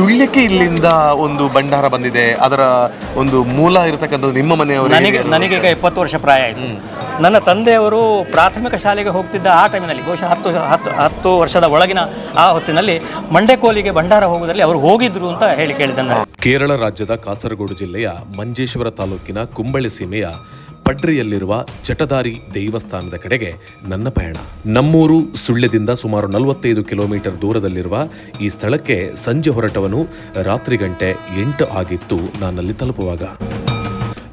ಸುಳ್ಯಕ್ಕೆ ಇಲ್ಲಿಂದ ಒಂದು ಭಂಡಾರ ಬಂದಿದೆ ಅದರ ಒಂದು ಮೂಲ ಇರತಕ್ಕಂಥದ್ದು ನಿಮ್ಮ ಮನೆಯವರು ನನಗೆ ನನಗೆ ಈಗ ಇಪ್ಪತ್ತು ವರ್ಷ ಪ್ರಾಯ ಆಯಿತು. ನನ್ನ ತಂದೆಯವರು ಪ್ರಾಥಮಿಕ ಶಾಲೆಗೆ ಹೋಗ್ತಿದ್ದ ಆ ಟೈಮಿನಲ್ಲಿ ಬಹುಶಃ ಹತ್ತು ಹತ್ತು ಹತ್ತು ವರ್ಷದ ಒಳಗಿನ ಆ ಹೊತ್ತಿನಲ್ಲಿ ಮಂಡೆಕೋಲಿಗೆ ಭಂಡಾರ ಹೋಗುವುದರಲ್ಲಿ ಅವರು ಹೋಗಿದ್ರು ಅಂತ ಹೇಳಿ ಕೇಳಿದ ನಾನು. ಕೇರಳ ರಾಜ್ಯದ ಕಾಸರಗೋಡು ಜಿಲ್ಲೆಯ ಮಂಜೇಶ್ವರ ತಾಲೂಕಿನ ಕುಂಬಳೆ ಸೀಮೆಯ ಪಡ್ರಿಯಲ್ಲಿರುವ ಚಟದಾರಿ ದೇವಸ್ಥಾನದ ಕಡೆಗೆ ನನ್ನ ಪಯಣ. ನಮ್ಮೂರು ಸುಳ್ಯದಿಂದ ಸುಮಾರು ನಲವತ್ತೈದು ಕಿಲೋಮೀಟರ್ ದೂರದಲ್ಲಿರುವ ಈ ಸ್ಥಳಕ್ಕೆ ಸಂಜೆ ಹೊರಟವನು ರಾತ್ರಿ ಗಂಟೆ ಎಂಟು ಆಗಿತ್ತು ನಾನಲ್ಲಿ ತಲುಪುವಾಗ.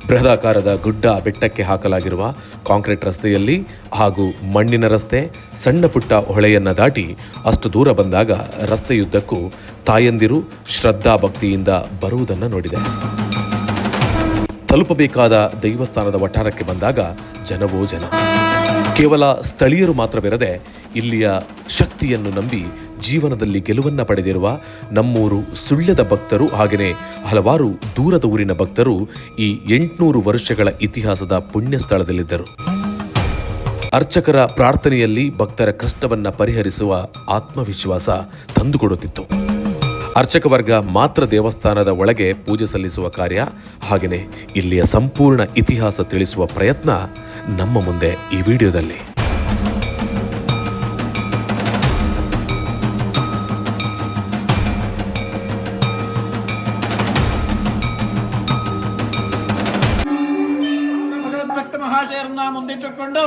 ಬೃಹದಾಕಾರದ ಗುಡ್ಡ ಬೆಟ್ಟಕ್ಕೆ ಹಾಕಲಾಗಿರುವ ಕಾಂಕ್ರೀಟ್ ರಸ್ತೆಯಲ್ಲಿ ಹಾಗೂ ಮಣ್ಣಿನ ರಸ್ತೆ, ಸಣ್ಣ ಪುಟ್ಟ ಹೊಳೆಯನ್ನ ದಾಟಿ ಅಷ್ಟು ದೂರ ಬಂದಾಗ ರಸ್ತೆಯುದ್ದಕ್ಕೂ ತಾಯಂದಿರು ಶ್ರದ್ಧಾ ಭಕ್ತಿಯಿಂದ ಬರುವುದನ್ನು ನೋಡಿದೆ. ತಲುಪಬೇಕಾದ ದೈವಸ್ಥಾನದ ವಠಾರಕ್ಕೆ ಬಂದಾಗ ಜನವೋ ಜನ. ಕೇವಲ ಸ್ಥಳೀಯರು ಮಾತ್ರವಿರದೆ ಇಲ್ಲಿಯ ಶಕ್ತಿಯನ್ನು ನಂಬಿ ಜೀವನದಲ್ಲಿ ಗೆಲುವನ್ನ ಪಡೆದಿರುವ ನಮ್ಮೂರು ಸುಳ್ಯದ ಭಕ್ತರು ಹಾಗೆಯೇ ಹಲವಾರು ದೂರದ ಊರಿನ ಭಕ್ತರು ಈ ಎಂಟುನೂರು ವರ್ಷಗಳ ಇತಿಹಾಸದ ಪುಣ್ಯ ಸ್ಥಳದಲ್ಲಿದ್ದರು ಅರ್ಚಕರ ಪ್ರಾರ್ಥನೆಯಲ್ಲಿ ಭಕ್ತರ ಕಷ್ಟವನ್ನು ಪರಿಹರಿಸುವ ಆತ್ಮವಿಶ್ವಾಸ ತಂದುಕೊಡುತ್ತಿತ್ತು. ಅರ್ಚಕ ವರ್ಗ ಮಾತ್ರ ದೇವಸ್ಥಾನದ ಒಳಗೆ ಪೂಜೆ ಸಲ್ಲಿಸುವ ಕಾರ್ಯ ಹಾಗೆಯೇ ಇಲ್ಲಿಯ ಸಂಪೂರ್ಣ ಇತಿಹಾಸ ತಿಳಿಸುವ ಪ್ರಯತ್ನ ನಮ್ಮ ಮುಂದೆ ಈ ವಿಡಿಯೋದಲ್ಲಿ. ಮುಂದಿಟ್ಟುಕೊಂಡು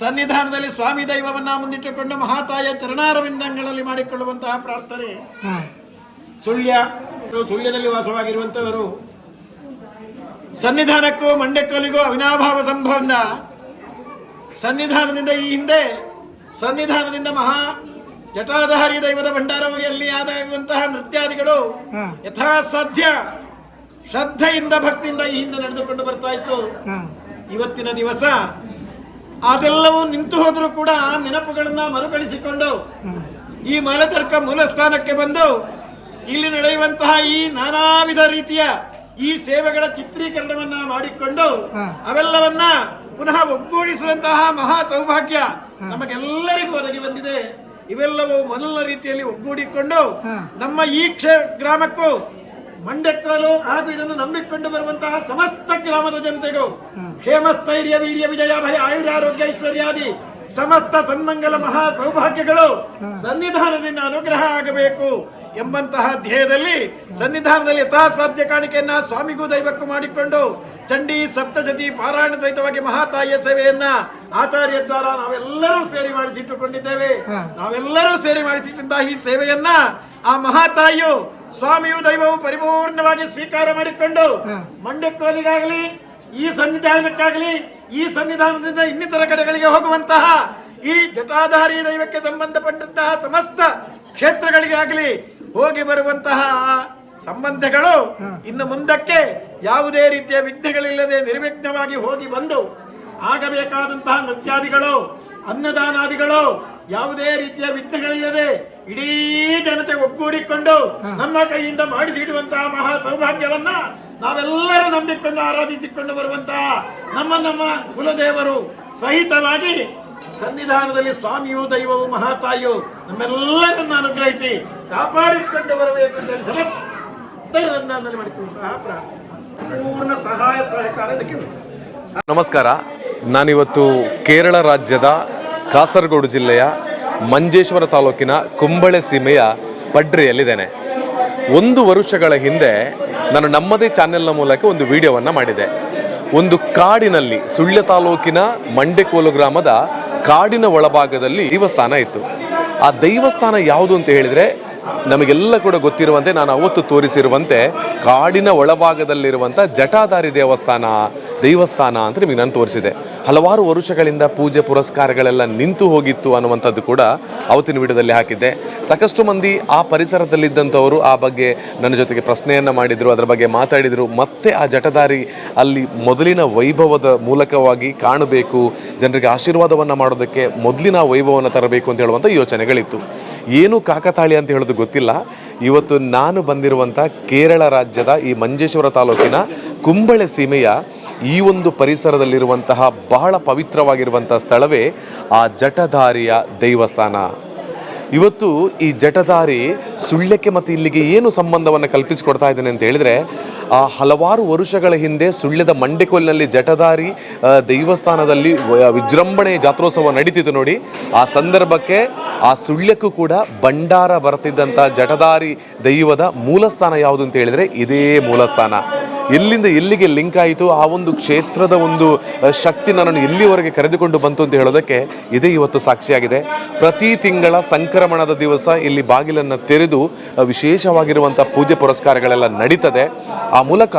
ಸನ್ನಿಧಾನದಲ್ಲಿ ಸ್ವಾಮಿ ದೈವವನ್ನ ಮುಂದಿಟ್ಟುಕೊಂಡು ಮಹಾತಾಯ ಚರಣಾರವಿಂದಗಳಲ್ಲಿ ಮಾಡಿಕೊಳ್ಳುವಂತಹ ಪ್ರಾರ್ಥನೆ. ಸುಳ್ಯ ಸುಳ್ಯದಲ್ಲಿ ವಾಸವಾಗಿರುವಂತವರು. ಸನ್ನಿಧಾನಕ್ಕೂ ಮಂಡ್ಯಕ್ಕಲಿಗೂ ಅವಿನಾಭಾವ ಸಂಭವನ ಸನ್ನಿಧಾನದಿಂದ ಈ ಹಿಂದೆ ಸನ್ನಿಧಾನದಿಂದ ಮಹಾ ಜಟಾಧಾರಿ ದೈವದ ಭಂಡಾರವರಿಯಲ್ಲಿ ಆದಾಗುವಂತಹ ನೃತ್ಯಾದಿಗಳು ಯಥಾಸಾಧ್ಯ ಶ್ರದ್ಧೆಯಿಂದ ಭಕ್ತಿಯಿಂದ ಈ ಹಿಂದೆ ನಡೆದುಕೊಂಡು ಬರ್ತಾ ಇತ್ತು. ಇವತ್ತಿನ ದಿವಸ ಅದೆಲ್ಲವೂ ನಿಂತು ಹೋದರೂ ಕೂಡ ಆ ನೆನಪುಗಳನ್ನ ಮರುಕಳಿಸಿಕೊಂಡು ಈ ಮಲತರ್ಕ ಮೂಲ ಸ್ಥಾನಕ್ಕೆ ಬಂದು ಇಲ್ಲಿ ನಡೆಯುವಂತಹ ಈ ನಾನಾ ವಿಧ ರೀತಿಯ ಈ ಸೇವೆಗಳ ಚಿತ್ರೀಕರಣವನ್ನ ಮಾಡಿಕೊಂಡು ಅವೆಲ್ಲವನ್ನ ಪುನಃ ಒಗ್ಗೂಡಿಸುವಂತಹ ಮಹಾ ಸೌಭಾಗ್ಯ ನಮಗೆಲ್ಲರಿಗೂ ಒದಗಿ ಬಂದಿದೆ. ಇವೆಲ್ಲವೂ ಮೊದಲ ರೀತಿಯಲ್ಲಿ ಒಗ್ಗೂಡಿಕೊಂಡು ನಮ್ಮ ಈ ಕ್ಷೇ ಗ್ರಾಮಕ್ಕೂ ಮಂಡ್ಯಕ್ಕಾಲು ಹಾಗೂ ಇದನ್ನು ನಂಬಿಕೊಂಡು ಬರುವಂತಹ ಸಮಸ್ತ ಗ್ರಾಮದ ಜನತೆಗೂ ಕ್ಷೇಮ ಸ್ಥೈರ್ಯ ವೀರ್ಯ ವಿಜಯ ಭಯ ಆಯುರಾರೋಗ್ಯ ಐಶ್ವರ್ಯಾದಿ ಸಮಸ್ತ ಸನ್ಮಂಗಲ ಮಹಾ ಸೌಭಾಗ್ಯಗಳು ಸನ್ನಿಧಾನದಿಂದ ಅನುಗ್ರಹ ಆಗಬೇಕು ಎಂಬಂತಹ ಧ್ಯೇಯದಲ್ಲಿ ಸನ್ನಿಧಾನದಲ್ಲಿ ಯಥಾಸಾಧ್ಯ ಕಾಣಿಕೆಯನ್ನ ಸ್ವಾಮಿಗೂ ದೈವಕ್ಕೂ ಮಾಡಿಕೊಂಡು ಚಂಡಿ ಸಪ್ತಶತಿ ಪಾರಾಯಣ ಸಹಿತವಾಗಿ ಮಹಾತಾಯಿಯ ಸೇವೆಯನ್ನ ಆಚಾರ್ಯ ದ್ವಾರ ನಾವೆಲ್ಲರೂ ಸೇರಿ ಮಾಡಿಸಿಟ್ಟುಕೊಂಡಿದ್ದೇವೆ. ನಾವೆಲ್ಲರೂ ಸೇರಿ ಮಾಡಿಸಿಟ್ಟಂತಹ ಈ ಸೇವೆಯನ್ನ ಆ ಮಹಾತಾಯಿಯು ಸ್ವಾಮಿಯು ದೈವವು ಪರಿಪೂರ್ಣವಾಗಿ ಸ್ವೀಕಾರ ಮಾಡಿಕೊಂಡು ಮಂಡ್ಯಕ್ಕೋಲಿಗಾಗಲಿ ಈ ಸನ್ನಿಧಾನಕ್ಕಾಗಲಿ ಈ ಸನ್ನಿಧಾನದಿಂದ ಇನ್ನಿತರ ಕಡೆಗಳಿಗೆ ಹೋಗುವಂತಹ ಈ ಜಟಾಧಾರಿ ದೈವಕ್ಕೆ ಸಂಬಂಧಪಟ್ಟಂತಹ ಸಮಸ್ತ ಕ್ಷೇತ್ರಗಳಿಗಾಗಲಿ ಹೋಗಿ ಬರುವಂತಹ ಆ ಸಂಬಂಧಗಳು ಇನ್ನು ಮುಂದಕ್ಕೆ ಯಾವುದೇ ರೀತಿಯ ವಿಘ್ನಗಳಿಲ್ಲದೆ ನಿರ್ವಿಘ್ನವಾಗಿ ಹೋಗಿ ಬಂದು ಆಗಬೇಕಾದಂತಹ ನೃತ್ಯಾದಿಗಳು ಅನ್ನದಾನಾದಿಗಳು ಯಾವುದೇ ರೀತಿಯ ವಿಘ್ನಗಳಿಲ್ಲದೆ ಇಡೀ ಜನತೆ ಒಗ್ಗೂಡಿಕೊಂಡು ನಮ್ಮ ಕೈಯಿಂದ ಮಾಡಿಸಿಡುವಂತಹ ಮಹಾ ಸೌಭಾಗ್ಯವನ್ನ ನಾವೆಲ್ಲರೂ ನಂಬಿಕೊಂಡು ಆರಾಧಿಸಿಕೊಂಡು ಬರುವಂತಹ ನಮ್ಮ ನಮ್ಮ ಕುಲದೇವರು ಸಹಿತವಾಗಿ ಸನ್ನಿಧಾನದಲ್ಲಿ ಸ್ವಾಮಿಯು ದೈವವು ಮಹಾತಾಯಿಯು ನಮ್ಮೆಲ್ಲರನ್ನ ಅನುಗ್ರಹಿಸಿ ಕಾಪಾಡಿಕೊಂಡು ಬರಬೇಕು ಸಮಸ್ತರನ್ನ ಪೂರ್ಣ ಸಹಾಯ ಸಹಕಾರ. ನಮಸ್ಕಾರ. ನಾನಿವತ್ತು ಕೇರಳ ರಾಜ್ಯದ ಕಾಸರಗೋಡು ಜಿಲ್ಲೆಯ ಮಂಜೇಶ್ವರ ತಾಲೂಕಿನ ಕುಂಬಳೆ ಸೀಮೆಯ ಪಡ್ರಿಯಲ್ಲಿದ್ದೇನೆ. ಒಂದು ವರ್ಷಗಳ ಹಿಂದೆ ನಾನು ನಮ್ಮದೇ ಚಾನೆಲ್ನ ಮೂಲಕ ಒಂದು ವಿಡಿಯೋವನ್ನು ಮಾಡಿದೆ. ಒಂದು ಕಾಡಿನಲ್ಲಿ ಸುಳ್ಯ ತಾಲೂಕಿನ ಮಂಡೆಕೋಲು ಗ್ರಾಮದ ಕಾಡಿನ ಒಳಭಾಗದಲ್ಲಿ ದೇವಸ್ಥಾನ ಇತ್ತು. ಆ ದೈವಸ್ಥಾನ ಯಾವುದು ಅಂತ ಹೇಳಿದರೆ ನಮಗೆಲ್ಲ ಕೂಡ ಗೊತ್ತಿರುವಂತೆ ನಾನು ಅವತ್ತು ತೋರಿಸಿರುವಂತೆ ಕಾಡಿನ ಒಳಭಾಗದಲ್ಲಿರುವಂಥ ಜಟಾಧಾರಿ ದೇವಸ್ಥಾನ ದೇವಸ್ಥಾನ ಅಂತ ನಿಮಗೆ ನಾನು ತೋರಿಸಿದೆ. ಹಲವಾರು ವರುಷಗಳಿಂದ ಪೂಜೆ ಪುರಸ್ಕಾರಗಳೆಲ್ಲ ನಿಂತು ಹೋಗಿತ್ತು ಅನ್ನುವಂಥದ್ದು ಕೂಡ ಅವತ್ತಿನ ವಿಡಿಯೋದಲ್ಲಿ ಹಾಕಿದ್ದೆ. ಸಾಕಷ್ಟು ಮಂದಿ ಆ ಪರಿಸರದಲ್ಲಿದ್ದಂಥವರು ಆ ಬಗ್ಗೆ ನನ್ನ ಜೊತೆಗೆ ಪ್ರಶ್ನೆಯನ್ನು ಮಾಡಿದರು, ಅದರ ಬಗ್ಗೆ ಮಾತಾಡಿದರು. ಮತ್ತೆ ಆ ಜಟದಾರಿ ಅಲ್ಲಿ ಮೊದಲಿನ ವೈಭವದ ಮೂಲಕವಾಗಿ ಕಾಣಬೇಕು, ಜನರಿಗೆ ಆಶೀರ್ವಾದವನ್ನು ಮಾಡೋದಕ್ಕೆ ಮೊದಲಿನ ವೈಭವವನ್ನು ತರಬೇಕು ಅಂತ ಹೇಳುವಂಥ ಯೋಚನೆಗಳಿತ್ತು. ಏನು ಕಾಕತಾಳಿ ಅಂತ ಹೇಳೋದು ಗೊತ್ತಿಲ್ಲ. ಇವತ್ತು ನಾನು ಬಂದಿರುವಂಥ ಕೇರಳ ರಾಜ್ಯದ ಈ ಮಂಜೇಶ್ವರ ತಾಲೂಕಿನ ಕುಂಬಳೆ ಸೀಮೆಯ ಈ ಒಂದು ಪರಿಸರದಲ್ಲಿರುವಂತಹ ಬಹಳ ಪವಿತ್ರವಾಗಿರುವಂತಹ ಸ್ಥಳವೇ ಆ ಜಟಧಾರಿಯ ದೈವಸ್ಥಾನ. ಇವತ್ತು ಈ ಜಟಧಾರಿ ಸುಳ್ಯಕ್ಕೆ ಮತ್ತು ಇಲ್ಲಿಗೆ ಏನು ಸಂಬಂಧವನ್ನು ಕಲ್ಪಿಸಿಕೊಡ್ತಾ ಇದ್ದೇನೆ ಅಂತ ಹೇಳಿದರೆ, ಆ ಹಲವಾರು ವರುಷಗಳ ಹಿಂದೆ ಸುಳ್ಯದ ಮಂಡೆಕೊಲ್ಲಿನಲ್ಲಿ ಜಟಧಾರಿ ದೈವಸ್ಥಾನದಲ್ಲಿ ವಿಜೃಂಭಣೆ ಜಾತ್ರೋತ್ಸವ ನಡೀತಿತ್ತು ನೋಡಿ. ಆ ಸಂದರ್ಭಕ್ಕೆ ಆ ಸುಳ್ಯಕ್ಕೂ ಕೂಡ ಭಂಡಾರ ಬರ್ತಿದ್ದಂಥ ಜಟಧಾರಿ ದೈವದ ಮೂಲಸ್ಥಾನ ಯಾವುದು ಅಂತ ಹೇಳಿದರೆ, ಇದೇ ಮೂಲಸ್ಥಾನ. ಎಲ್ಲಿಂದ ಎಲ್ಲಿಗೆ ಲಿಂಕ್ ಆಯಿತು? ಆ ಒಂದು ಕ್ಷೇತ್ರದ ಒಂದು ಶಕ್ತಿ ನನ್ನನ್ನು ಎಲ್ಲಿವರೆಗೆ ಕರೆದುಕೊಂಡು ಬಂತು ಅಂತ ಹೇಳೋದಕ್ಕೆ ಇದೇ ಇವತ್ತು ಸಾಕ್ಷಿಯಾಗಿದೆ. ಪ್ರತಿ ತಿಂಗಳ ಸಂಕ್ರಮಣದ ದಿವಸ ಇಲ್ಲಿ ಬಾಗಿಲನ್ನು ತೆರೆದು ವಿಶೇಷವಾಗಿರುವಂಥ ಪೂಜೆ ಪುರಸ್ಕಾರಗಳೆಲ್ಲ ನಡೀತದೆ. ಆ ಮೂಲಕ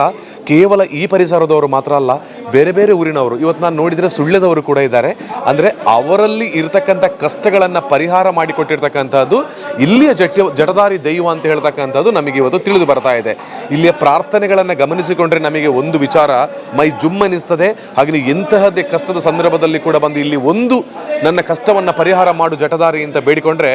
ಕೇವಲ ಈ ಪರಿಸರದವರು ಮಾತ್ರ ಅಲ್ಲ, ಬೇರೆ ಬೇರೆ ಊರಿನವರು ಇವತ್ತು ನಾನು ನೋಡಿದರೆ ಸುಳ್ಳ್ಯದವರು ಕೂಡ ಇದ್ದಾರೆ. ಅಂದರೆ ಅವರಲ್ಲಿ ಇರತಕ್ಕಂಥ ಕಷ್ಟಗಳನ್ನು ಪರಿಹಾರ ಮಾಡಿಕೊಟ್ಟಿರ್ತಕ್ಕಂಥದ್ದು, ಇಲ್ಲಿಯ ಜಟ್ಯ ಜಟದಾರಿ ದೈವ ಅಂತ ಹೇಳ್ತಕ್ಕಂಥದ್ದು ನಮಗೆ ಇವತ್ತು ತಿಳಿದು ಬರ್ತಾ ಇದೆ. ಇಲ್ಲಿಯ ಪ್ರಾರ್ಥನೆಗಳನ್ನು ಗಮನಿಸಿಕೊಂಡ್ರೆ ನಮಗೆ ಒಂದು ವಿಚಾರ, ಮೈ ಜುಮ್ಮನಿಸ್ತದೆ ಹಾಗೆ ಎಂತಹದ್ದೇ ಕಷ್ಟದ ಸಂದರ್ಭದಲ್ಲಿ ಕೂಡ ಬಂದು ಇಲ್ಲಿ ಒಂದು ನನ್ನ ಕಷ್ಟವನ್ನು ಪರಿಹಾರ ಮಾಡು ಜಟದಾರಿ ಅಂತ ಬೇಡಿಕೊಂಡ್ರೆ,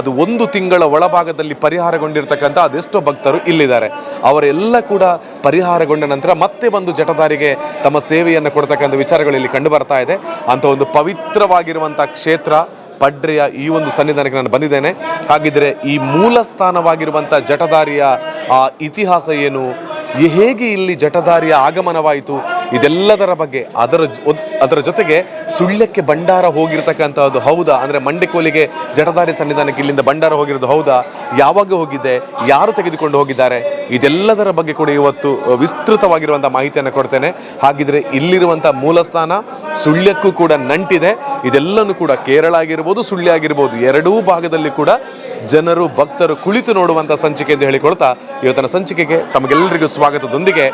ಅದು ಒಂದು ತಿಂಗಳ ಒಳಭಾಗದಲ್ಲಿ ಪರಿಹಾರಗೊಂಡಿರ್ತಕ್ಕಂಥ ಅದೆಷ್ಟೋ ಭಕ್ತರು ಇಲ್ಲಿದ್ದಾರೆ. ಅವರೆಲ್ಲ ಕೂಡ ಪರಿಹಾರಗೊಂಡ ನಂತರ ಮತ್ತೆ ಬಂದು ಜಟದಾರಿಗೆ ತಮ್ಮ ಸೇವೆಯನ್ನು ಕೊಡ್ತಕ್ಕಂಥ ವಿಚಾರಗಳು ಇಲ್ಲಿ ಕಂಡು ಬರ್ತಾ ಇದೆ. ಅಂತ ಒಂದು ಪವಿತ್ರವಾಗಿರುವಂಥ ಕ್ಷೇತ್ರ ಪಡ್ರೆಯ ಈ ಒಂದು ಸನ್ನಿಧಾನಕ್ಕೆ ನಾನು ಬಂದಿದ್ದೇನೆ. ಹಾಗಿದ್ರೆ ಈ ಮೂಲ ಸ್ಥಾನವಾಗಿರುವಂಥ ಆ ಇತಿಹಾಸ ಏನು? ಹೇಗೆ ಇಲ್ಲಿ ಜಟದಾರಿಯ ಆಗಮನವಾಯಿತು? ಇದೆಲ್ಲದರ ಬಗ್ಗೆ ಅದರ ಅದರ ಜೊತೆಗೆ ಸುಳ್ಯಕ್ಕೆ ಭಂಡಾರ ಹೋಗಿರ್ತಕ್ಕಂಥದ್ದು ಹೌದಾ? ಅಂದರೆ ಮಂಡಿಕೋಲಿಗೆ ಜಟಧಾರಿ ಸನ್ನಿಧಾನಕ್ಕೆ ಇಲ್ಲಿಂದ ಭಂಡಾರ ಹೋಗಿರೋದು ಹೌದಾ? ಯಾವಾಗ ಹೋಗಿದೆ? ಯಾರು ತೆಗೆದುಕೊಂಡು ಹೋಗಿದ್ದಾರೆ? ಇದೆಲ್ಲದರ ಬಗ್ಗೆ ಕೂಡ ಇವತ್ತು ವಿಸ್ತೃತವಾಗಿರುವಂಥ ಮಾಹಿತಿಯನ್ನು ಕೊಡ್ತೇನೆ. ಹಾಗಿದ್ರೆ ಇಲ್ಲಿರುವಂಥ ಮೂಲಸ್ಥಾನ ಸುಳ್ಯಕ್ಕೂ ಕೂಡ ನಂಟಿದೆ. ಇದೆಲ್ಲನೂ ಕೂಡ ಕೇರಳ ಆಗಿರ್ಬೋದು, ಸುಳ್ಯ ಆಗಿರ್ಬೋದು, ಎರಡೂ ಭಾಗದಲ್ಲಿ ಕೂಡ ಜನರು, ಭಕ್ತರು ಕುಳಿತು ನೋಡುವಂಥ ಸಂಚಿಕೆ ಎಂದು ಹೇಳಿಕೊಳ್ತಾ ಇವತ್ತಿನ ಸಂಚಿಕೆಗೆ ತಮಗೆಲ್ಲರಿಗೂ ಸ್ವಾಗತದೊಂದಿಗೆ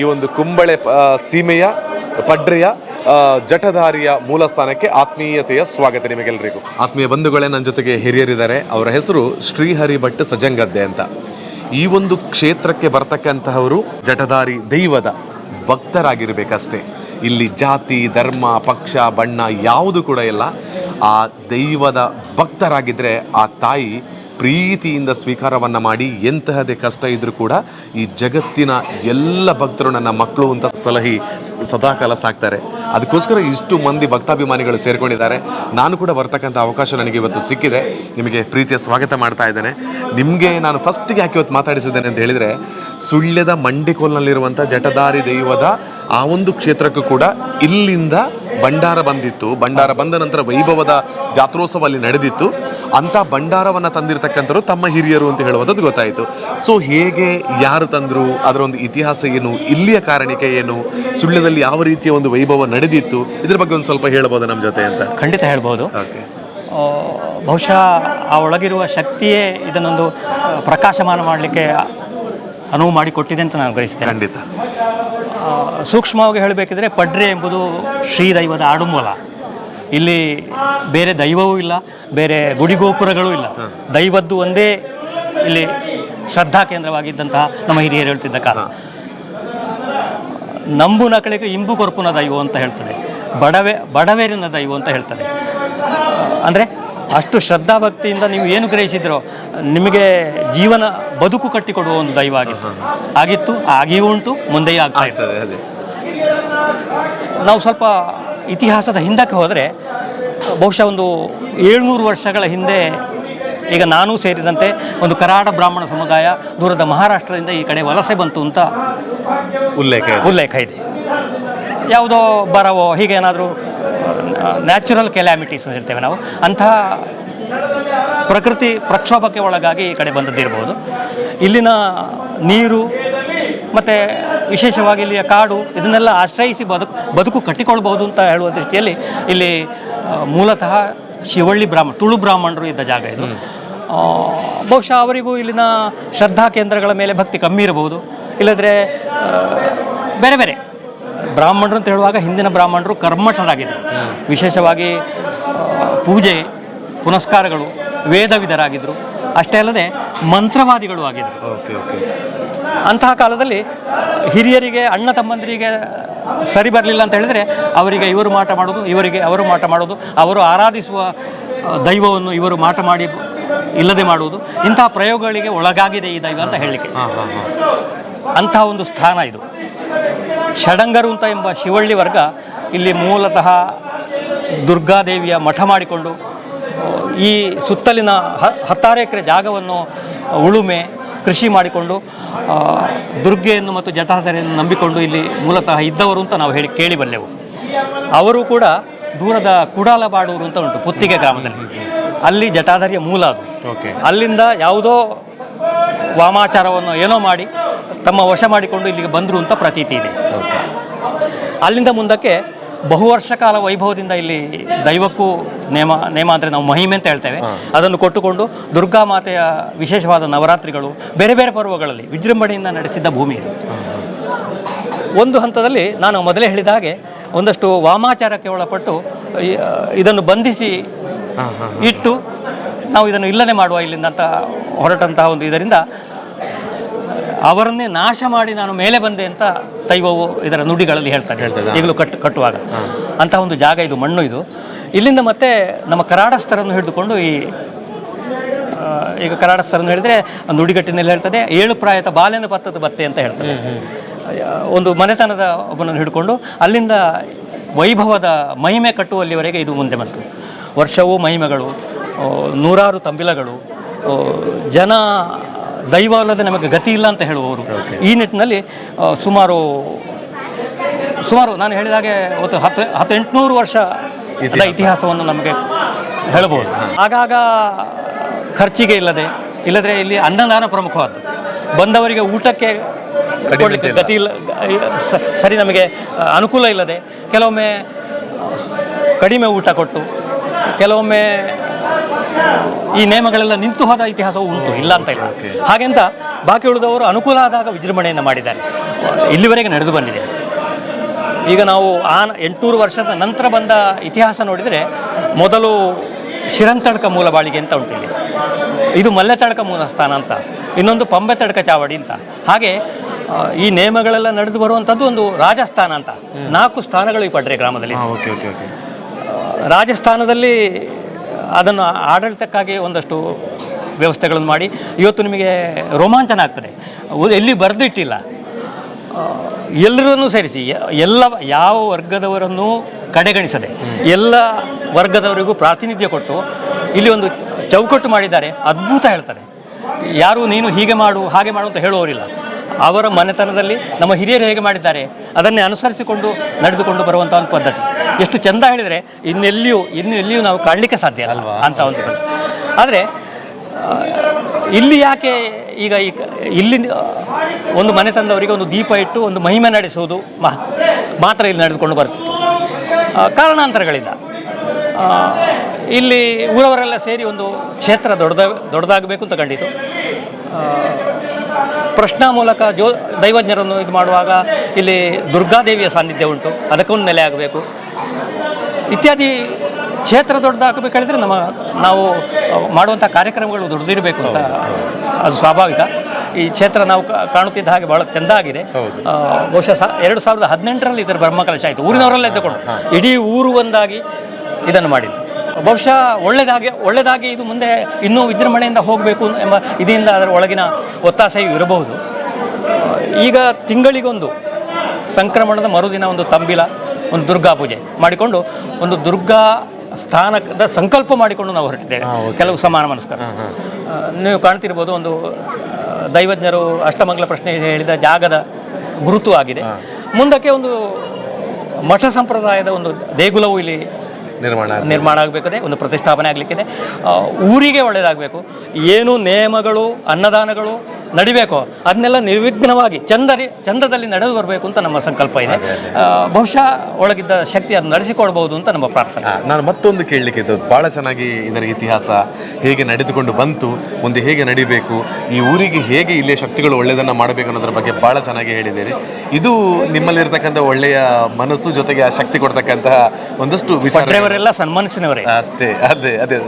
ಈ ಒಂದು ಕುಂಬಳೆ ಸೀಮೆಯ, ಪಡ್ರೆಯ ಜಠಧಾರಿಯ ಮೂಲ ಸ್ಥಾನಕ್ಕೆ ಆತ್ಮೀಯತೆಯ ಸ್ವಾಗತ ನಿಮಗೆಲ್ಲರಿಗೂ ಆತ್ಮೀಯ ಬಂಧುಗಳೇ ನನ್ನ ಜೊತೆಗೆ ಹಿರಿಯರಿದ್ದಾರೆ. ಅವರ ಹೆಸರು ಶ್ರೀಹರಿ ಭಟ್ ಸಜಂಗದ್ದೆ ಅಂತ. ಈ ಒಂದು ಕ್ಷೇತ್ರಕ್ಕೆ ಬರ್ತಕ್ಕಂತಹವರು ಜಠಧಾರಿ ದೈವದ ಭಕ್ತರಾಗಿರಬೇಕಷ್ಟೇ. ಇಲ್ಲಿ ಜಾತಿ, ಧರ್ಮ, ಪಕ್ಷ, ಬಣ್ಣ ಯಾವುದು ಕೂಡ ಇಲ್ಲ. ಆ ದೈವದ ಭಕ್ತರಾಗಿದ್ದರೆ ಆ ತಾಯಿ ಪ್ರೀತಿಯಿಂದ ಸ್ವೀಕಾರವನ್ನು ಮಾಡಿ ಎಂತಹದೇ ಕಷ್ಟ ಇದ್ದರೂ ಕೂಡ ಈ ಜಗತ್ತಿನ ಎಲ್ಲ ಭಕ್ತರು ನನ್ನ ಮಕ್ಕಳು ಅಂತ ಸಲಹಿ ಸದಾಕಾಲ ಸಾಕ್ತಾರೆ. ಅದಕ್ಕೋಸ್ಕರ ಇಷ್ಟು ಮಂದಿ ಭಕ್ತಾಭಿಮಾನಿಗಳು ಸೇರಿಕೊಂಡಿದ್ದಾರೆ. ನಾನು ಕೂಡ ಬರ್ತಕ್ಕಂಥ ಅವಕಾಶ ನನಗೆ ಇವತ್ತು ಸಿಕ್ಕಿದೆ. ನಿಮಗೆ ಪ್ರೀತಿಯ ಸ್ವಾಗತ ಮಾಡ್ತಾ ಇದ್ದೇನೆ. ನಿಮಗೆ ನಾನು ಫಸ್ಟಿಗೆ ಯಾಕೆ ಇವತ್ತು ಮಾತಾಡಿಸಿದ್ದೇನೆ ಅಂತ ಹೇಳಿದರೆ, ಸುಳ್ಯದ ಮಂಡಿಕೋಲ್ನಲ್ಲಿರುವಂಥ ಜಟದಾರಿ ದೈವದ ಆ ಒಂದು ಕ್ಷೇತ್ರಕ್ಕೂ ಕೂಡ ಇಲ್ಲಿಂದ ಭಂಡಾರ ಬಂದಿತ್ತು. ಭಂಡಾರ ಬಂದ ನಂತರ ವೈಭವದ ಜಾತ್ರೋತ್ಸವ ಅಲ್ಲಿ ನಡೆದಿತ್ತು. ಅಂತ ಭಂಡಾರವನ್ನು ತಂದಿರತಕ್ಕಂಥವ್ರು ತಮ್ಮ ಹಿರಿಯರು ಅಂತ ಹೇಳುವಂಥದ್ದು ಗೊತ್ತಾಯಿತು. ಸೊ ಹೇಗೆ ಯಾರು ತಂದರು? ಅದರ ಒಂದು ಇತಿಹಾಸ ಏನು? ಇಲ್ಲಿಯ ಕಾರಣಿಕೆ ಏನು? ಸುಳ್ಯದಲ್ಲಿ ಯಾವ ರೀತಿಯ ಒಂದು ವೈಭವ ನಡೆದಿತ್ತು? ಇದ್ರ ಬಗ್ಗೆ ಒಂದು ಸ್ವಲ್ಪ ಹೇಳ್ಬೋದು ನಮ್ಮ ಜೊತೆ ಅಂತ? ಖಂಡಿತ ಹೇಳ್ಬೋದು. ಓಕೆ. ಬಹುಶಃ ಆ ಒಳಗಿರುವ ಶಕ್ತಿಯೇ ಇದನ್ನೊಂದು ಪ್ರಕಾಶಮಾನ ಮಾಡಲಿಕ್ಕೆ ಅನುವು ಮಾಡಿಕೊಟ್ಟಿದೆ ಅಂತ ನಾನು ಗ್ರಹಿಸ್ತೇನೆ ಖಂಡಿತ. ಸೂಕ್ಷ್ಮವಾಗಿ ಹೇಳಬೇಕಿದ್ರೆ ಪಡ್ರೆ ಎಂಬುದು ಶ್ರೀ ಶ್ರೀದೈವದ ಆಡುಮೂಲ. ಇಲ್ಲಿ ಬೇರೆ ದೈವವೂ ಇಲ್ಲ ಬೇರೆ ಗುಡಿಗೋಪುರಗಳೂ ಇಲ್ಲ. ದೈವದ್ದು ಒಂದೇ ಇಲ್ಲಿ ಶ್ರದ್ಧಾ ಕೇಂದ್ರವಾಗಿದ್ದಂತಹ ನಮ್ಮ ಹಿರಿಯರು ಹೇಳ್ತಿದ್ದ ಕಾರಣ ನಂಬು ನಕಳಿಗೆ ಇಂಬು ಕೊರ್ಪುನ ದೈವ ಅಂತ ಹೇಳ್ತದೆ. ಬಡವೆ ಬಡವೇರಿನ ದೈವ ಅಂತ ಹೇಳ್ತದೆ. ಅಂದರೆ ಅಷ್ಟು ಶ್ರದ್ಧಾಭಕ್ತಿಯಿಂದ ನೀವು ಏನು ಗ್ರಹಿಸಿದ್ರೋ ನಿಮಗೆ ಜೀವನ ಬದುಕು ಕಟ್ಟಿಕೊಡುವ ಒಂದು ದೈವ ಆಗಿತ್ತು ಆಗಿತ್ತು ಆಗಿಯೂ ಉಂಟು ಮುಂದೆಯೂ ಆಗ್ತಾ ಇರ್ತದೆ ಅದೇ. ನಾವು ಸ್ವಲ್ಪ ಇತಿಹಾಸದ ಹಿಂದಕ್ಕೆ ಹೋದರೆ ಬಹುಶಃ ಒಂದು ಏಳ್ನೂರು ವರ್ಷಗಳ ಹಿಂದೆ ಈಗ ನಾನೂ ಸೇರಿದಂತೆ ಒಂದು ಕರಾಡ ಬ್ರಾಹ್ಮಣ ಸಮುದಾಯ ದೂರದ ಮಹಾರಾಷ್ಟ್ರದಿಂದ ಈ ಕಡೆ ವಲಸೆ ಬಂತು ಅಂತ ಉಲ್ಲೇಖ ಇದೆ. ಉಲ್ಲೇಖ ಇದೆ. ಯಾವುದೋ ಬರವೋ ಹೀಗೇನಾದರೂ ನ್ಯಾಚುರಲ್ ಕೆಲಾಮಿಟೀಸ್ ಅಂತ ಹೇಳ್ತೇವೆ ನಾವು. ಅಂತಹ ಪ್ರಕೃತಿ ಪ್ರಕ್ಷೋಭಕ್ಕೆ ಒಳಗಾಗಿ ಈ ಕಡೆ ಬಂದದ್ದಿರ್ಬೋದು ಇಲ್ಲಿನ ನೀರು ಮತ್ತು ವಿಶೇಷವಾಗಿ ಇಲ್ಲಿಯ ಕಾಡು ಇದನ್ನೆಲ್ಲ ಆಶ್ರಯಿಸಿ ಬದುಕು ಬದುಕು ಕಟ್ಟಿಕೊಳ್ಬೋದು ಅಂತ ಹೇಳುವ ರೀತಿಯಲ್ಲಿ ಇಲ್ಲಿ ಮೂಲತಃ ಶಿವಳ್ಳಿ ಬ್ರಾಹ್ಮಣ ತುಳು ಬ್ರಾಹ್ಮಣರು ಇದ್ದ ಜಾಗ ಇದು. ಬಹುಶಃ ಅವರಿಗೂ ಇಲ್ಲಿನ ಶ್ರದ್ಧಾ ಕೇಂದ್ರಗಳ ಮೇಲೆ ಭಕ್ತಿ ಕಮ್ಮಿ ಇರಬಹುದು. ಇಲ್ಲದ್ರೆ ಬೇರೆ ಬೇರೆ ಬ್ರಾಹ್ಮಣರು ಅಂತ ಹೇಳುವಾಗ ಹಿಂದಿನ ಬ್ರಾಹ್ಮಣರು ಕರ್ಮಠರಾಗಿದ್ದರು. ವಿಶೇಷವಾಗಿ ಪೂಜೆ ಪುನಸ್ಕಾರಗಳು ವೇದವಿದರಾಗಿದ್ದರು. ಅಷ್ಟೇ ಅಲ್ಲದೆ ಮಂತ್ರವಾದಿಗಳು ಆಗಿದ್ದರು. Okay okay. ಅಂತಹ ಕಾಲದಲ್ಲಿ ಹಿರಿಯರಿಗೆ ಅಣ್ಣ ತಮ್ಮಂದಿರಿಗೆ ಸರಿ ಬರಲಿಲ್ಲ ಅಂತ ಹೇಳಿದರೆ ಅವರಿಗೆ ಇವರು ಮಾಟ ಮಾಡೋದು ಇವರಿಗೆ ಅವರು ಮಾಟ ಮಾಡೋದು ಅವರು ಆರಾಧಿಸುವ ದೈವವನ್ನು ಇವರು ಮಾಟ ಮಾಡಿ ಇಲ್ಲದೆ ಮಾಡುವುದು ಇಂತಹ ಪ್ರಯೋಗಗಳಿಗೆ ಒಳಗಾಗಿದೆ ಈ ದೈವ ಅಂತ ಹೇಳಲಿಕ್ಕೆ. ಅಂತಹ ಒಂದು ಸ್ಥಾನ ಇದು. ಷಡಂಗರು ಅಂತ ಎಂಬ ಶಿವಳ್ಳಿ ವರ್ಗ ಇಲ್ಲಿ ಮೂಲತಃ ದುರ್ಗಾದೇವಿಯ ಮಠ ಮಾಡಿಕೊಂಡು ಈ ಸುತ್ತಲಿನ ಹ ಹತ್ತಾರು ಎಕರೆ ಜಾಗವನ್ನು ಉಳುಮೆ ಕೃಷಿ ಮಾಡಿಕೊಂಡು ದುರ್ಗೆಯನ್ನು ಮತ್ತು ಜಟಾಧರೆಯನ್ನು ನಂಬಿಕೊಂಡು ಇಲ್ಲಿ ಮೂಲತಃ ಇದ್ದವರು ಅಂತ ನಾವು ಹೇಳಿ ಕೇಳಿ ಬಲ್ಲೆವು ಅವರು ಕೂಡ ದೂರದ ಕುಡಾಲಬಾಡೂರು ಅಂತ ಉಂಟು ಪುತ್ತಿಗೆ ಗ್ರಾಮದಲ್ಲಿ. ಅಲ್ಲಿ ಜಟಾಧರಿಯ ಮೂಲ ಅದು. ಓಕೆ ಅಲ್ಲಿಂದ ಯಾವುದೋ ವಾಮಾಚಾರವನ್ನು ಏನೋ ಮಾಡಿ ತಮ್ಮ ವಶ ಮಾಡಿಕೊಂಡು ಇಲ್ಲಿಗೆ ಬಂದರು ಅಂತ ಪ್ರತೀತಿ ಇದೆ. ಅಲ್ಲಿಂದ ಮುಂದಕ್ಕೆ ಬಹು ವರ್ಷ ಕಾಲ ವೈಭವದಿಂದ ಇಲ್ಲಿ ದೈವಕ್ಕೂ ನೇಮ ನೇಮ ಅಂದರೆ ನಾವು ಮಹಿಮೆ ಅಂತ ಹೇಳ್ತೇವೆ. ಅದನ್ನು ಕೊಟ್ಟುಕೊಂಡು ದುರ್ಗಾ ಮಾತೆಯ ವಿಶೇಷವಾದ ನವರಾತ್ರಿಗಳು ಬೇರೆ ಬೇರೆ ಪರ್ವಗಳಲ್ಲಿ ವಿಜೃಂಭಣೆಯಿಂದ ನಡೆಸಿದ್ದ ಭೂಮಿ ಇದು. ಒಂದು ಹಂತದಲ್ಲಿ ನಾನು ಮೊದಲೇ ಹೇಳಿದ ಹಾಗೆ ಒಂದಷ್ಟು ವಾಮಾಚಾರಕ್ಕೆ ಒಳಪಟ್ಟು ಇದನ್ನು ಬಂಧಿಸಿ ಇಟ್ಟು ನಾವು ಇದನ್ನು ಇಲ್ಲದೆ ಮಾಡುವ ಇಲ್ಲಿಂದ ಅಂತ ಹೊರಟಂತಹ ಒಂದು ಇದರಿಂದ ಅವರನ್ನೇ ನಾಶ ಮಾಡಿ ನಾನು ಮೇಲೆ ಬಂದೆ ಅಂತ ದೈವವು ಇದರ ನುಡಿಗಳಲ್ಲಿ ಹೇಳ್ತಾರೆ. ಈಗಲೂ ಕಟ್ ಕಟ್ಟುವಾಗ. ಅಂತಹ ಒಂದು ಜಾಗ ಇದು ಮಣ್ಣು ಇದು. ಇಲ್ಲಿಂದ ಮತ್ತೆ ನಮ್ಮ ಕರಾಡಸ್ಥರನ್ನು ಹಿಡಿದುಕೊಂಡು ಈ ಈಗ ಕರಾಡಸ್ಥರನ್ನು ಹೇಳಿದರೆ ನುಡಿಗಟ್ಟಿನಲ್ಲಿ ಹೇಳ್ತದೆ ಏಳು ಪ್ರಾಯದ ಬಾಲ್ಯನ ಪತ್ತದ ಬತ್ತೆ ಅಂತ ಹೇಳ್ತಾರೆ ಒಂದು ಮನೆತನದ ಒಬ್ಬನನ್ನು ಹಿಡ್ಕೊಂಡು ಅಲ್ಲಿಂದ ವೈಭವದ ಮಹಿಮೆ ಕಟ್ಟುವಲ್ಲಿವರೆಗೆ ಇದು ಮುಂದೆ ಬಂತು. ವರ್ಷವೂ ಮಹಿಮೆಗಳು ನೂರಾರು ತಂಬಿಲಗಳು ಜನ ದೈವ ಅಲ್ಲದೆ ನಮಗೆ ಗತಿ ಇಲ್ಲ ಅಂತ ಹೇಳುವವರು. ಈ ನಿಟ್ಟಿನಲ್ಲಿ ಸುಮಾರು ಸುಮಾರು ನಾನು ಹೇಳಿದ ಹಾಗೆ ಒಂದು ಹತ್ತು ಹತ್ತು ಎಂಟುನೂರು ವರ್ಷ ಇತಿಹಾಸವನ್ನು ನಮಗೆ ಹೇಳಬಹುದು. ಆಗಾಗ ಖರ್ಚಿಗೆ ಇಲ್ಲದೆ ಇಲ್ಲದ್ರೆ ಇಲ್ಲಿ ಅನ್ನದಾನ ಪ್ರಮುಖವಾದ್ದು. ಬಂದವರಿಗೆ ಊಟಕ್ಕೆ ಕೊಡ್ಲಿಕ್ಕೆ ಗತಿ ಇಲ್ಲ ಸರಿ ನಮಗೆ ಅನುಕೂಲ ಇಲ್ಲದೆ ಕೆಲವೊಮ್ಮೆ ಕಡಿಮೆ ಊಟ ಕೊಟ್ಟು ಕೆಲವೊಮ್ಮೆ ಈ ನೇಮಗಳೆಲ್ಲ ನಿಂತು ಹೋದ ಇತಿಹಾಸವು ಉಂಟು ಇಲ್ಲ ಅಂತ ಇಲ್ಲ. ಹಾಗೆಂತ ಬಾಕಿ ಉಳಿದವರು ಅನುಕೂಲ ಆದಾಗ ವಿಜೃಂಭಣೆಯನ್ನು ಮಾಡಿದ್ದಾರೆ. ಇಲ್ಲಿವರೆಗೆ ನಡೆದು ಬಂದಿದೆ. ಈಗ ನಾವು ಆ ಎಂಟುನೂರು ವರ್ಷದ ನಂತರ ಬಂದ ಇತಿಹಾಸ ನೋಡಿದರೆ ಮೊದಲು ಶಿರಂತಡ್ಕ ಮೂಲ ಬಾಳಿಗೆ ಅಂತ ಉಂಟು ಇಲ್ಲಿ. ಇದು ಮಲ್ಲೆ ತಡಕ ಮೂಲ ಸ್ಥಾನ ಅಂತ ಇನ್ನೊಂದು ಪಂಬೆ ತಡ್ಕ ಚಾವಡಿ ಅಂತ. ಹಾಗೆ ಈ ನೇಮಗಳೆಲ್ಲ ನಡೆದು ಬರುವಂಥದ್ದು ಒಂದು ರಾಜಸ್ಥಾನ ಅಂತ. ನಾಲ್ಕು ಸ್ಥಾನಗಳು ಈ ಪಡ್ರೆ ಗ್ರಾಮದಲ್ಲಿ. ಓಕೆ ಓಕೆ ಓಕೆ ರಾಜಸ್ಥಾನದಲ್ಲಿ ಅದನ್ನು ಆಡಳಿತಕ್ಕಾಗಿ ಒಂದಷ್ಟು ವ್ಯವಸ್ಥೆಗಳನ್ನು ಮಾಡಿ. ಇವತ್ತು ನಿಮಗೆ ರೋಮಾಂಚನ ಆಗ್ತದೆ. ಎಲ್ಲಿ ಬರೆದಿಟ್ಟಿಲ್ಲ. ಎಲ್ಲರನ್ನೂ ಸೇರಿಸಿ ಎಲ್ಲ ಯಾವ ವರ್ಗದವರನ್ನೂ ಕಡೆಗಣಿಸದೆ, ಎಲ್ಲ ವರ್ಗದವರಿಗೂ ಪ್ರಾತಿನಿಧ್ಯ ಕೊಟ್ಟು ಇಲ್ಲಿ ಒಂದು ಚೌಕಟ್ಟು ಮಾಡಿದ್ದಾರೆ. ಅದ್ಭುತ ಹೇಳ್ತಾರೆ. ಯಾರು ನೀನು ಹೀಗೆ ಮಾಡು, ಹಾಗೆ ಮಾಡು ಅಂತ ಹೇಳುವವರಿಲ್ಲ. ಅವರ ಮನೆತನದಲ್ಲಿ ನಮ್ಮ ಹಿರಿಯರು ಹೇಗೆ ಮಾಡಿದ್ದಾರೆ, ಅದನ್ನೇ ಅನುಸರಿಸಿಕೊಂಡು ನಡೆದುಕೊಂಡು ಬರುವಂಥ ಒಂದು ಪದ್ಧತಿ. ಎಷ್ಟು ಚಂದ ಹೇಳಿದರೆ ಇನ್ನೆಲ್ಲಿಯೂ ಇನ್ನು ಎಲ್ಲಿಯೂ ನಾವು ಕಾಣಲಿಕ್ಕೆ ಸಾಧ್ಯ ಅಲ್ವಾ? ಅಂತ ಒಂದು ಆದರೆ ಇಲ್ಲಿ ಯಾಕೆ ಈಗ ಈ ಇಲ್ಲಿ ಒಂದು ಮನೆ ತಂದವರಿಗೆ ಒಂದು ದೀಪ ಇಟ್ಟು ಒಂದು ಮಹಿಮೆ ನಡೆಸುವುದು ಮಾ ಮಾತ್ರ ಇಲ್ಲಿ ನಡೆದುಕೊಂಡು ಬರ್ತಿತ್ತು ಕಾರಣಾಂತರಗಳಿಂದ ಇಲ್ಲಿ ಊರವರೆಲ್ಲ ಸೇರಿ ಒಂದು ಕ್ಷೇತ್ರ ದೊಡ್ಡದ ದೊಡ್ಡದಾಗಬೇಕು ಅಂತ ಕಂಡಿತು. ಪ್ರಶ್ನ ಮೂಲಕ ಜೋ ದೈವಜ್ಞರನ್ನು ಇದು ಮಾಡುವಾಗ ಇಲ್ಲಿ ದುರ್ಗಾದೇವಿಯ ಸಾನ್ನಿಧ್ಯ ಉಂಟು. ಅದಕ್ಕೊಂದು ನೆಲೆ ಆಗಬೇಕು. ಇತ್ಯಾದಿ ಕ್ಷೇತ್ರ ದೊಡ್ಡದಾಗಬೇಕು ಹೇಳಿದ್ರೆ ನಮ್ಮ ನಾವು ಮಾಡುವಂಥ ಕಾರ್ಯಕ್ರಮಗಳು ದೊಡ್ಡದಿರಬೇಕು ಅಂತ ಅದು ಸ್ವಾಭಾವಿಕ. ಈ ಕ್ಷೇತ್ರ ನಾವು ಕಾಣುತ್ತಿದ್ದ ಹಾಗೆ ಬಹಳ ಚೆಂದ ಆಗಿದೆ ಬಹುಶಃ ಸಾ ಎರಡು ಸಾವಿರದ ಹದಿನೆಂಟರಲ್ಲಿ ಇದರ ಬ್ರಹ್ಮಕಲಶ ಆಯಿತು. ಊರಿನವರಲ್ಲೇ ಎದ್ದುಕೊಂಡು ಇಡೀ ಊರು ಒಂದಾಗಿ ಇದನ್ನು ಮಾಡಿದ್ದು. ಬಹುಶಃ ಒಳ್ಳೆಯದಾಗಿ ಒಳ್ಳೆಯದಾಗಿ ಇದು ಮುಂದೆ ಇನ್ನೂ ವಿಜೃಂಭಣೆಯಿಂದ ಹೋಗಬೇಕು ಎಂಬ ಇದರಿಂದ ಅದರ ಒಳಗಿನ ಒತ್ತಾಸೆಯು ಇರಬಹುದು. ಈಗ ತಿಂಗಳಿಗೊಂದು ಸಂಕ್ರಮಣದ ಮರುದಿನ ಒಂದು ತಂಬಿಲ ಒಂದು ದುರ್ಗಾ ಪೂಜೆ ಮಾಡಿಕೊಂಡು ಒಂದು ದುರ್ಗಾ ಸ್ಥಾನದ ಸಂಕಲ್ಪ ಮಾಡಿಕೊಂಡು ನಾವು ಹೊರಟಿದ್ದೇವೆ. ಕೆಲವು ಸಮಾನ ಮನಸ್ಕರ. ನೀವು ಕಾಣ್ತಿರ್ಬೋದು ಒಂದು ದೈವಜ್ಞರು ಅಷ್ಟಮಂಗಲ ಪ್ರಶ್ನೆ ಹೇಳಿದ ಜಾಗದ ಗುರುತು ಆಗಿದೆ. ಮುಂದಕ್ಕೆ ಒಂದು ಮಠ ಸಂಪ್ರದಾಯದ ಒಂದು ದೇಗುಲವು ಇಲ್ಲಿ ನಿರ್ಮಾಣ ನಿರ್ಮಾಣ ಆಗಬೇಕಿದೆ ಒಂದು ಪ್ರತಿಷ್ಠಾಪನೆ ಆಗಲಿಕ್ಕಿದೆ. ಊರಿಗೆ ಒಳ್ಳೆಯದಾಗಬೇಕು ಏನು ನಿಯಮಗಳು ಅನ್ನದಾನಗಳು ನಡಿಬೇಕು? ಅದನ್ನೆಲ್ಲ ನಿರ್ವಿಘ್ನವಾಗಿ ಚಂದರಿ ಚಂದದಲ್ಲಿ ನಡೆದು ಬರಬೇಕು ಅಂತ ನಮ್ಮ ಸಂಕಲ್ಪ ಇದೆ. ಬಹುಶಃ ಒಳಗಿದ್ದ ಶಕ್ತಿ ಅದು ನಡೆಸಿಕೊಡ್ಬೋದು ಅಂತ ನಮ್ಮ ಪ್ರಾರ್ಥನೆ. ನಾನು ಮತ್ತೊಂದು ಕೇಳಲಿಕ್ಕೆ ಇದ್ದು ಭಾಳ ಚೆನ್ನಾಗಿ ಇದರ ಇತಿಹಾಸ ಹೇಗೆ ನಡೆದುಕೊಂಡು ಬಂತು ಮುಂದೆ ಹೇಗೆ ನಡಿಬೇಕು ಈ ಊರಿಗೆ ಹೇಗೆ ಇಲ್ಲಿಯ ಶಕ್ತಿಗಳು ಒಳ್ಳೆಯದನ್ನು ಮಾಡಬೇಕು ಅನ್ನೋದ್ರ ಬಗ್ಗೆ ಭಾಳ ಚೆನ್ನಾಗಿ ಹೇಳಿದ್ದೀರಿ. ಇದು ನಿಮ್ಮಲ್ಲಿರ್ತಕ್ಕಂಥ ಒಳ್ಳೆಯ ಮನಸ್ಸು ಜೊತೆಗೆ ಆ ಶಕ್ತಿ ಕೊಡ್ತಕ್ಕಂತಹ ಒಂದಷ್ಟು ವಿಚಾರ ಪಡ್ರೆಯವರೆಲ್ಲ ಸನ್ಮಾನಿಸಿನವರೇ ಅಷ್ಟೇ ಅದೇ ಅದೇ.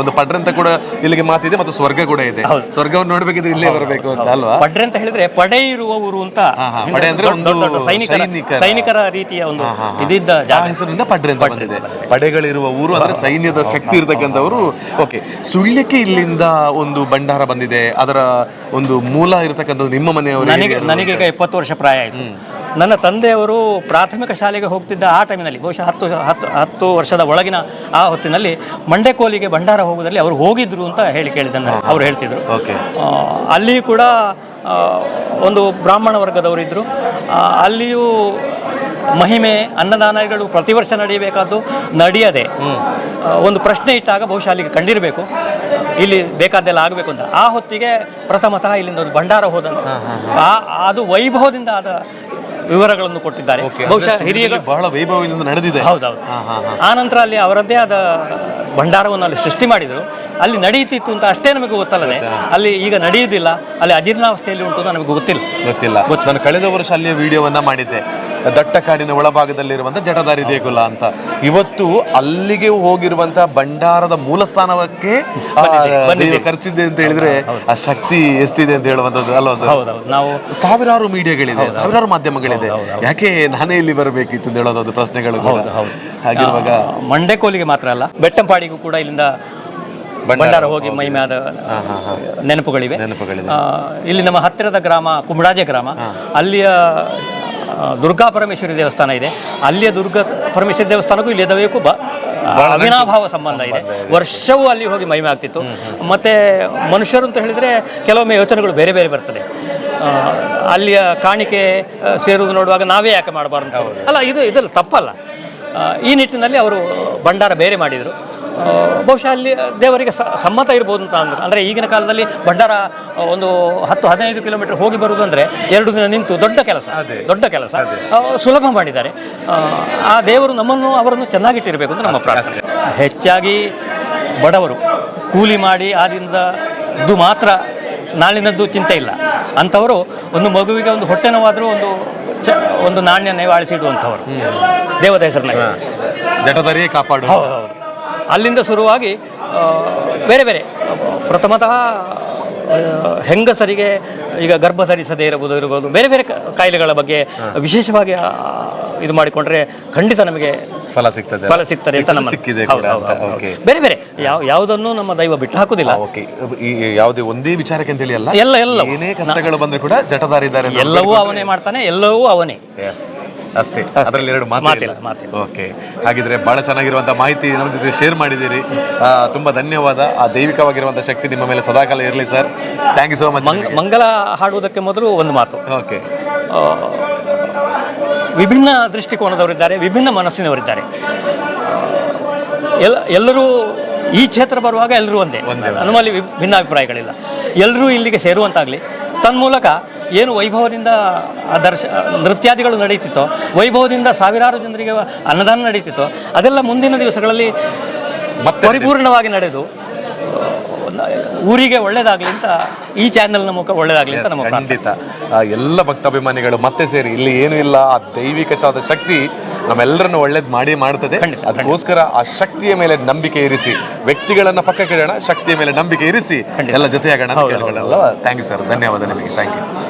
ಒಂದು ಪಡ್ರಂತ ಕೂಡ ಇಲ್ಲಿಗೆ ಮಾತಿದೆ ಮತ್ತು ಸ್ವರ್ಗ ಕೂಡ ಇದೆ. ಸ್ವರ್ಗವನ್ನು ನೋಡಬೇಕಿದ್ರೆ ಇಲ್ಲೇ ಬರಬೇಕು. ಅಂತ ಅಲ್ವಾ? ಪಡ್ರೆ ಅಂತ ಹೇಳಿದ್ರೆ ಪಡೆ ಇರುವ ಊರು ಅಂತ ಪಡೆ ಅಂದ್ರೆ ಒಂದು ಸೈನಿಕರ ಸೈನಿಕರ- ಸೈನಿಕರ ರೀತಿಯ ಒಂದು ಇದಿದ್ದ ಆ ಜಾಗ. ಹೆಸರಿನಿಂದ ಪಡ್ರೆ ಅಂತ ಬಂದಿದೆ. ಪಡೆಗಳಿರುವ ಊರು ಅಂದ್ರೆ ಸೈನ್ಯದ ಶಕ್ತಿ ಇರತಕ್ಕಂಥವರು. ಓಕೆ ಸುಳ್ಯಕ್ಕೆ ಇಲ್ಲಿಂದ ಒಂದು ಭಂಡಾರ ಬಂದಿದೆ. ಅದರ ಒಂದು ಮೂಲ ಇರತಕ್ಕಂಥದ್ದು ನಿಮ್ಮ ಮನೆಯವರು ನನಗೆ ನನಗೆ ಈಗ ಇಪ್ಪತ್ತು ವರ್ಷ ಪ್ರಾಯ ಆಯಿತು. ನನ್ನ ತಂದೆಯವರು ಪ್ರಾಥಮಿಕ ಶಾಲೆಗೆ ಹೋಗ್ತಿದ್ದ ಆ ಟೈಮಿನಲ್ಲಿ ಬಹುಶಃ ಹತ್ತು ಹತ್ತು ಹತ್ತು ವರ್ಷದ ಒಳಗಿನ ಆ ಹೊತ್ತಿನಲ್ಲಿ ಮಂಡೆಕೋಲಿಗೆ ಭಂಡಾರ ಹೋಗೋದರಲ್ಲಿ ಅವರು ಹೋಗಿದ್ರು ಅಂತ ಹೇಳಿ ಕೇಳಿದ್ದನ್ನು ಅವರು ಹೇಳ್ತಿದ್ರು. ಓಕೆ. ಅಲ್ಲಿ ಕೂಡ ಒಂದು ಬ್ರಾಹ್ಮಣ ವರ್ಗದವರಿದ್ದರು ಅಲ್ಲಿಯೂ ಮಹಿಮೆ ಅನ್ನದಾನಗಳು ಪ್ರತಿ ವರ್ಷ ನಡೆಯಬೇಕಾದ್ದು ನಡೆಯದೆ. ಒಂದು ಪ್ರಶ್ನೆ ಇಟ್ಟಾಗ ಬಹುಶಃ ಅಲ್ಲಿಗೆ ಕಂಡಿರಬೇಕು. ಇಲ್ಲಿ ಬೇಕಾದ್ದೆಲ್ಲ ಆಗಬೇಕು ಅಂತ. ಆ ಹೊತ್ತಿಗೆ ಪ್ರಥಮತಃ ಇಲ್ಲಿಂದ ಒಂದು ಭಂಡಾರ ಹೋದನು. ಆ ಅದು ವೈಭವದಿಂದ ಆದ ವಿವರಗಳನ್ನು ಕೊಟ್ಟಿದ್ದಾರೆ. ಬಹುಶಃ ಹಿರಿಯ ಬಹಳ ವೈಭವದಿಂದ ನಡೆದಿದೆ. ಹೌದೌದು. ಆ ನಂತರ ಅಲ್ಲಿ ಅವರದ್ದೇ ಆದ ಭಂಡಾರವನ್ನು ಅಲ್ಲಿ ಸೃಷ್ಟಿ ಮಾಡಿದರು. ಅಲ್ಲಿ ನಡೆಯುತ್ತಿತ್ತು ಅಂತ ಅಷ್ಟೇ ನಮಗೆ ಗೊತ್ತಲ್ಲದೆ ಅಲ್ಲಿ ಈಗ ನಡೆಯುವುದಿಲ್ಲ. ಅಲ್ಲಿ ಅಜೀರ್ಣಾವಸ್ಥೆಯಲ್ಲಿ ಉಂಟು ನಮಗೆ ಗೊತ್ತಿಲ್ಲ. ಗೊತ್ತಿಲ್ಲ. ನಾನು ಕಳೆದ ವರ್ಷ ಅಲ್ಲಿಯ ವಿಡಿಯೋವನ್ನ ಮಾಡಿದ್ದೆ. ದಟ್ಟ ಕಾಡಿನ ಒಳಭಾಗದಲ್ಲಿರುವಂತ ಜಟದಾರಿ ದೇಗುಲ ಅಂತ. ಇವತ್ತು ಅಲ್ಲಿಗೆ ಹೋಗಿರುವಂತಹ ಭಂಡಾರದ ಮೂಲ ಸ್ಥಾನಕ್ಕೆ ಕರೆಸಿದೆ ಅಂತ ಹೇಳಿದ್ರೆ ಆ ಶಕ್ತಿ ಎಷ್ಟಿದೆ ಅಂತ ಹೇಳುವಂತದ್ದು ಅಲ್ವಾ ಸರ್? ನಾವು ಸಾವಿರಾರು ಮೀಡಿಯಾಗಳಿದೆ ಸಾವಿರಾರು ಮಾಧ್ಯಮಗಳಿದೆ. ಯಾಕೆ ನಾನೇ ಇಲ್ಲಿ ಬರಬೇಕಿತ್ತು ಅಂತ ಹೇಳೋದು ಪ್ರಶ್ನೆಗಳು. ಹಾಗಿರುವಾಗ ಮಂಡೆಕೋಲಿಗೆ ಮಾತ್ರ ಅಲ್ಲ ಬೆಟ್ಟಂಪಾಡಿಗೂ ಕೂಡ ಇಲ್ಲಿಂದ ಭಂಡಾರ ಹೋಗಿ ಮೈಮ್ಯಾದ ನೆನಪುಗಳಿವೆ. ನೆನಪುಗಳಿವೆ. ಇಲ್ಲಿ ನಮ್ಮ ಹತ್ತಿರದ ಗ್ರಾಮ ಕುಮಡಾಜೆ ಗ್ರಾಮ. ಅಲ್ಲಿಯ ದುರ್ಗಾ ಪರಮೇಶ್ವರಿ ದೇವಸ್ಥಾನ ಇದೆ. ಅಲ್ಲಿಯ ದುರ್ಗಾ ಪರಮೇಶ್ವರಿ ದೇವಸ್ಥಾನಕ್ಕೂ ಇಲ್ಲಿ ಎದವೇಕು ಬ ಅವಿನಾಭಾವ ಸಂಬಂಧ ಇದೆ. ವರ್ಷವೂ ಅಲ್ಲಿ ಹೋಗಿ ಮಹಿಮೆ ಆಗ್ತಿತ್ತು. ಮತ್ತು ಮನುಷ್ಯರು ಅಂತ ಹೇಳಿದರೆ ಕೆಲವೊಮ್ಮೆ ಯೋಚನೆಗಳು ಬೇರೆ ಬೇರೆ ಬರ್ತದೆ. ಅಲ್ಲಿಯ ಕಾಣಿಕೆ ಸೇರುವುದು ನೋಡುವಾಗ ನಾವೇ ಯಾಕೆ ಮಾಡಬಾರ್ದು. ಅಲ್ಲ ಇದು ಇದರಲ್ಲಿ ತಪ್ಪಲ್ಲ. ಈ ನಿಟ್ಟಿನಲ್ಲಿ ಅವರು ಭಂಡಾರ ಬೇರೆ ಮಾಡಿದರು. ಬಹುಶಃ ಅಲ್ಲಿ ದೇವರಿಗೆ ಸಮ್ಮತ ಇರ್ಬೋದು ಅಂತ ಅಂದರು. ಅಂದರೆ ಈಗಿನ ಕಾಲದಲ್ಲಿ ಭಂಡಾರ ಒಂದು ಹತ್ತು ಹದಿನೈದು ಕಿಲೋಮೀಟರ್ ಹೋಗಿ ಬರುವುದು ಅಂದರೆ ಎರಡು ದಿನ ನಿಂತು ದೊಡ್ಡ ಕೆಲಸ ದೊಡ್ಡ ಕೆಲಸ. ಸುಲಭ ಮಾಡಿದ್ದಾರೆ. ಆ, ದೇವರು ನಮ್ಮನ್ನು ಅವರನ್ನು ಚೆನ್ನಾಗಿಟ್ಟಿರಬೇಕು ಅಂತ ನಮ್ಮ ಪ್ರಾರ್ಥನೆ. ಹೆಚ್ಚಾಗಿ ಬಡವರು ಕೂಲಿ ಮಾಡಿ ಆ ಮಾತ್ರ ನಾಳಿನದ್ದು ಚಿಂತೆ ಇಲ್ಲ. ಅಂಥವರು ಒಂದು ಮಗುವಿಗೆ ಒಂದು ಹೊಟ್ಟೆ ನೋವಾದರೂ ಒಂದು ಚ ಒಂದು ನಾಣ್ಯ ನೇವಾಳಿಸಿಡುವಂಥವರು. ದೇವದ ಹೆಸರಿನಲ್ಲಿ. ಜಟದರಿಯೇ ಕಾಪಾಡು. ಹೌದು ಹೌದು. ಅಲ್ಲಿಂದ ಶುರುವಾಗಿ ಬೇರೆ ಬೇರೆ. ಪ್ರಥಮತಃ ಹೆಂಗಸರಿಗೆ ಈಗ ಗರ್ಭ ಸರಿಸದೆ ಇರಬಹುದು ಇರಬಹುದು ಬೇರೆ ಬೇರೆ ಕಾಯಿಲೆಗಳ ಬಗ್ಗೆ ವಿಶೇಷವಾಗಿ ಇದು ಮಾಡಿಕೊಂಡ್ರೆ ಖಂಡಿತ ನಮಗೆ ಫಲ ಸಿಗ್ತದೆ ಫಲ ಸಿಗ್ತದೆ ಸಿಕ್ಕಿದೆ ಕೂಡ ಅಂತ. ಓಕೆ ಬೇರೆ ಬೇರೆ ಯಾವ ಯಾವುದನ್ನು ನಮ್ಮ ದೈವ ಬಿಟ್ಟು ಹಾಕುದಿಲ್ಲ ಯಾವುದೇ ಒಂದೇ ವಿಚಾರಕ್ಕೆ ಅಂತ ಹೇಳಿ ಅಲ್ಲ? ಎಲ್ಲ ಎಲ್ಲ. ಏನೇ ಕಷ್ಟಗಳು ಬಂದ್ರೆ ಕೂಡ ಜಟದಾರಿದ್ದಾರೆ ಎಲ್ಲವೂ ಅವನೇ ಮಾಡ್ತಾನೆ ಎಲ್ಲವೂ ಅವನೇ. ಅಷ್ಟೇ. ಅದರಲ್ಲಿ ಎರಡು ಮಾತಿಲ್ಲ, ಮಾತಿಲ್ಲ. ಓಕೆ. ಹಾಗಿದ್ರೆ ಬಹಳ ಚೆನ್ನಾಗಿರುವಂಥ ಮಾಹಿತಿ ನಮ್ಮ ಜೊತೆ ಶೇರ್ ಮಾಡಿದ್ದೀರಿ. ತುಂಬಾ ಧನ್ಯವಾದ. ಆ ದೈವಿಕವಾಗಿರುವಂಥ ಶಕ್ತಿ ನಿಮ್ಮ ಮೇಲೆ ಸದಾಕಾಲ ಇರಲಿ sir. Thank you so much ಮಂಗ ಮಂಗಲ ಹಾಡುವುದಕ್ಕೆ ಮೊದಲು ಒಂದು ಮಾತು. ಓಕೆ. ವಿಭಿನ್ನ ದೃಷ್ಟಿಕೋನದವರಿದ್ದಾರೆ ವಿಭಿನ್ನ ಮನಸ್ಸಿನವರಿದ್ದಾರೆ. ಎಲ್ಲ ಎಲ್ಲರೂ ಈ ಕ್ಷೇತ್ರ ಬರುವಾಗ ಎಲ್ಲರೂ ಒಂದೇ. ನಮ್ಮಲ್ಲಿ ವಿಭಿನ್ನ ಅಭಿಪ್ರಾಯಗಳಿಲ್ಲ. ಎಲ್ಲರೂ ಇಲ್ಲಿಗೆ ಸೇರುವಂತಾಗಲಿ. ತನ್ಮೂಲಕ ಏನು ವೈಭವದಿಂದ ಆ ದರ್ಶ ನೃತ್ಯಾದಿಗಳು ನಡೀತಿತ್ತೋ ವೈಭವದಿಂದ ಸಾವಿರಾರು ಜನರಿಗೆ ಅನ್ನದಾನ ನಡೀತಿತ್ತೋ ಅದೆಲ್ಲ ಮುಂದಿನ ದಿವಸಗಳಲ್ಲಿ ಪರಿಪೂರ್ಣವಾಗಿ ನಡೆದು ಊರಿಗೆ ಒಳ್ಳೇದಾಗಲಿ ಅಂತ ಈ ಚಾನೆಲ್ನ ಮುಖ ಒಳ್ಳೇದಾಗಲಿ ಅಂತ ನಮ್ಮ. ಖಂಡಿತ. ಆ, ಎಲ್ಲ ಭಕ್ತಾಭಿಮಾನಿಗಳು ಮತ್ತೆ ಸೇರಿ ಇಲ್ಲಿ ಏನು ಇಲ್ಲ ಆ ದೈವಿಕ ಶಾದ ಶಕ್ತಿ ನಮ್ಮೆಲ್ಲರನ್ನು ಒಳ್ಳೇದು ಮಾಡಿ ಮಾಡ್ತದೆ ಅದಕ್ಕೋಸ್ಕರ ಆ ಶಕ್ತಿಯ ಮೇಲೆ ನಂಬಿಕೆ ಇರಿಸಿ ವ್ಯಕ್ತಿಗಳನ್ನ ಪಕ್ಕಕ್ಕೆ ಇಡೋಣ ಶಕ್ತಿಯ ಮೇಲೆ ನಂಬಿಕೆ ಇರಿಸಿ ಎಲ್ಲ ಜೊತೆಯಾಗೋಣ ಥ್ಯಾಂಕ್ ಯು ಸರ್ ಧನ್ಯವಾದ ನಿಮಗೆ. Thank you